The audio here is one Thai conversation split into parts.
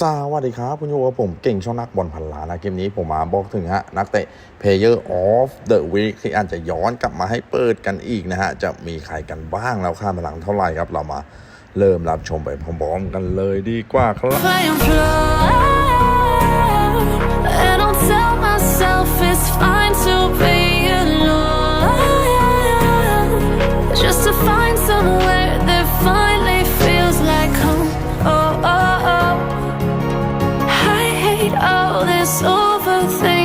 สวัสดีครับคุณโยู่กับผมเก่งช่องนักบอลพันล้านนะเกมนี้ผมมาบอกถึงฮะนักเตะ Player of the Week ที่อาจจะย้อนกลับมาให้เปิดกันอีกนะฮะ จะมีใครกันบ้างแล้วค่าพลังเท่าไหร่ครับ เรามาเริ่มรับชมไปพร้อมๆกันเลยดีกว่าครับ nothing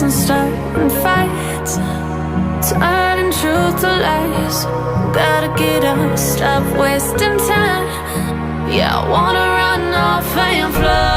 hearts and starting fights. Turning truth to lies. Gotta get up, stop wasting time. Yeah, I wanna run off and fly.